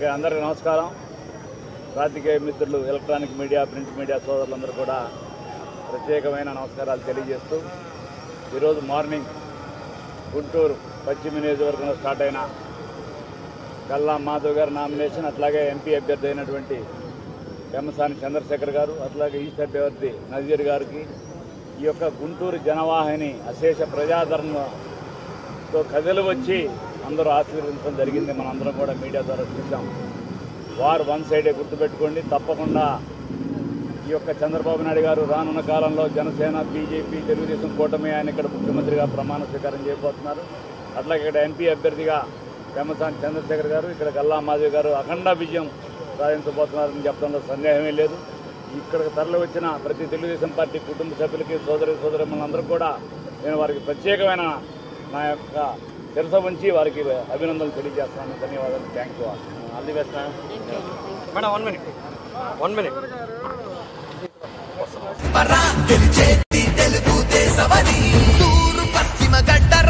Okay అందరికీ నమస్కారం. రాజకీయ మిత్రులు ఎలక్ట్రానిక్ మీడియా ప్రింట్ మీడియా సోదరులందరూ కూడా ప్రత్యేకమైన నమస్కారాలు తెలియజేస్తూ ఈరోజు మార్నింగ్ గుంటూరు పశ్చిమ నియోజకవర్గంలో స్టార్ట్ అయిన కల్లా మాధవ్ గారి నామినేషన్ అట్లాగే ఎంపీ అభ్యర్థి అయినటువంటి పెమ్మసాని చంద్రశేఖర్ గారు అట్లాగే ఈస్ట్ అభ్యర్థి నజీర్ గారికి ఈ యొక్క గుంటూరు జనవాహిని అశేష ప్రజాదరణతో కథలు వచ్చి అందరూ ఆశీర్వదించడం జరిగింది. మనందరం కూడా మీడియా ద్వారా చూసాం వారు వన్ సైడే గుర్తుపెట్టుకోండి. తప్పకుండా ఈ యొక్క చంద్రబాబు నాయుడు గారు రానున్న కాలంలో జనసేన బీజేపీ తెలుగుదేశం కూటమి ఆయన ఇక్కడ ముఖ్యమంత్రిగా ప్రమాణ స్వీకారం చేయబోతున్నారు. అట్లాగే ఇక్కడ ఎంపీ అభ్యర్థిగా పెమ్మసాని చంద్రశేఖర్ గారు ఇక్కడ గల్లా మాధవి గారు అఖండ విజయం సాధించబోతున్నారని చెప్పడంలో సందేహమే లేదు. ఇక్కడికి తరలి వచ్చిన ప్రతి తెలుగుదేశం పార్టీ కుటుంబ సభ్యులకి సోదరి సోదరులందరూ కూడా నేను వారికి ప్రత్యేకమైన నా యొక్క శిరస ఉంచి వారికి అభినందనలు తెలియజేస్తాను. ధన్యవాదాలు. Thank you all the best madam one minute one minute